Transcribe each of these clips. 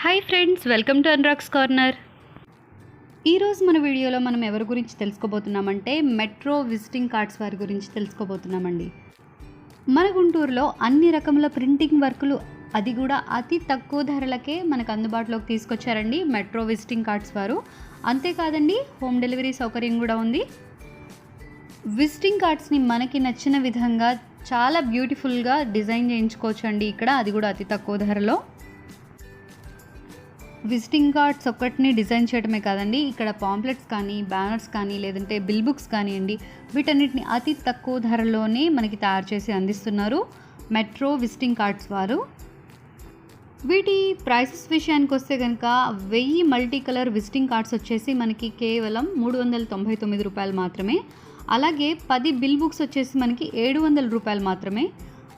Hi friends welcome to అన్రాక్స్ corner. ఈరోజు మన వీడియోలో మనం ఎవరి గురించి తెలుసుకోబోతున్నామంటే మెట్రో విజిటింగ్ కార్డ్స్ వారి గురించి తెలుసుకోబోతున్నామండి. మన గుంటూరులో అన్ని రకముల ప్రింటింగ్ వర్కులు అది కూడా అతి తక్కువ ధరలకే మనకు అందుబాటులోకి తీసుకొచ్చారండి మెట్రో విజిటింగ్ కార్డ్స్ వారు. అంతేకాదండి హోమ్ డెలివరీ సౌకర్యం కూడా ఉంది. విజిటింగ్ కార్డ్స్ని మనకి నచ్చిన విధంగా చాలా బ్యూటిఫుల్గా డిజైన్ చేయించుకోవచ్చు అండి ఇక్కడ. అది కూడా అతి తక్కువ ధరలో. విజిటింగ్ కార్డ్స్ ఒక్కటిని డిజైన్ చేయడమే కాదండి. ఇక్కడ పాంప్లెట్స్ కానీ బ్యానర్స్ కానీ లేదంటే బిల్ బుక్స్ కానివ్వండి వీటన్నిటిని అతి తక్కువ ధరలోనే మనకి తయారు చేసి అందిస్తున్నారు మెట్రో విజిటింగ్ కార్డ్స్ వారు. వీటి ప్రైసెస్ విషయానికి వస్తే కనుక వెయ్యి మల్టీ కలర్ విజిటింగ్ కార్డ్స్ వచ్చేసి మనకి కేవలం మూడు వందల తొంభై తొమ్మిది రూపాయలు మాత్రమే. అలాగే పది బిల్ బుక్స్ వచ్చేసి మనకి ఏడు వందల రూపాయలు మాత్రమే.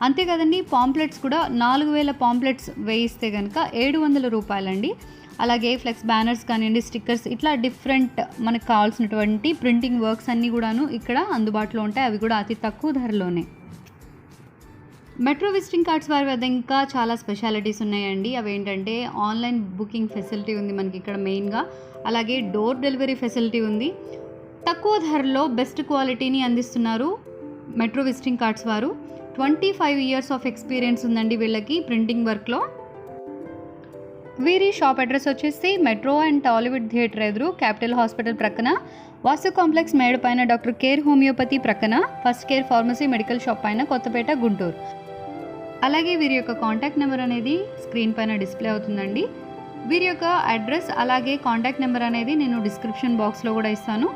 అంతే కదండి పాంప్లెట్స్ కూడా నాలుగు వేల పాంప్లెట్స్ వేయిస్తే కనుక ఏడు వందల రూపాయలండి. అలాగే ఫ్లెక్స్ బ్యానర్స్ కానివ్వండి స్టిక్కర్స్ ఇట్లా డిఫరెంట్ మనకు కావాల్సినటువంటి ప్రింటింగ్ వర్క్స్ అన్నీ కూడాను ఇక్కడ అందుబాటులో ఉంటాయి. అవి కూడా అతి తక్కువ ధరలోనే. మెట్రో విజిటింగ్ కార్డ్స్ వారి వద్ద ఇంకా చాలా స్పెషాలిటీస్ ఉన్నాయండి. అవి ఏంటంటే ఆన్లైన్ బుకింగ్ ఫెసిలిటీ ఉంది మనకి ఇక్కడ మెయిన్గా. అలాగే డోర్ డెలివరీ ఫెసిలిటీ ఉంది. తక్కువ ధరలో బెస్ట్ క్వాలిటీని అందిస్తున్నారు మెట్రో విజిటింగ్ కార్డ్స్ వారు. Twenty five years of experience ఉందండి వీళ్ళకి ప్రింటింగ్ వర్క్లో. వీరి షాప్ అడ్రస్ వచ్చేసి మెట్రో అండ్ టాలీవుడ్ థియేటర్ ఎదురు క్యాపిటల్ హాస్పిటల్ ప్రక్కన వాసు కాంప్లెక్స్ మేడ పైన డాక్టర్ కేర్ హోమియోపతి ప్రక్కన first care pharmacy medical shop పైన కొత్తపేట గుంటూరు. అలాగే వీరి యొక్క కాంటాక్ట్ నెంబర్ అనేది స్క్రీన్ పైన డిస్ప్లే అవుతుందండి. వీరి యొక్క అడ్రస్ అలాగే కాంటాక్ట్ నెంబర్ అనేది నేను డిస్క్రిప్షన్ బాక్స్లో కూడా ఇస్తాను.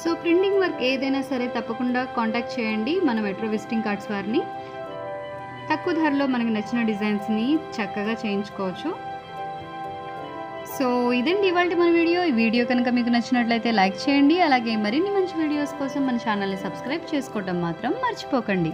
సో ప్రింటింగ్ వర్క్ ఏదైనా సరే తప్పకుండా కాంటాక్ట్ చేయండి మన మెట్రో విజిటింగ్ కార్డ్స్ వారిని. తక్కువ ధరలో మనకు నచ్చిన డిజైన్స్ని చక్కగా చేయించుకోవచ్చు. సో ఇదండి ఇవాళ మన వీడియో. ఈ వీడియో కనుక మీకు నచ్చినట్లయితే లైక్ చేయండి. అలాగే మరిన్ని మంచి వీడియోస్ కోసం మన ఛానల్ని సబ్స్క్రైబ్ చేసుకోవడం మాత్రం మర్చిపోకండి.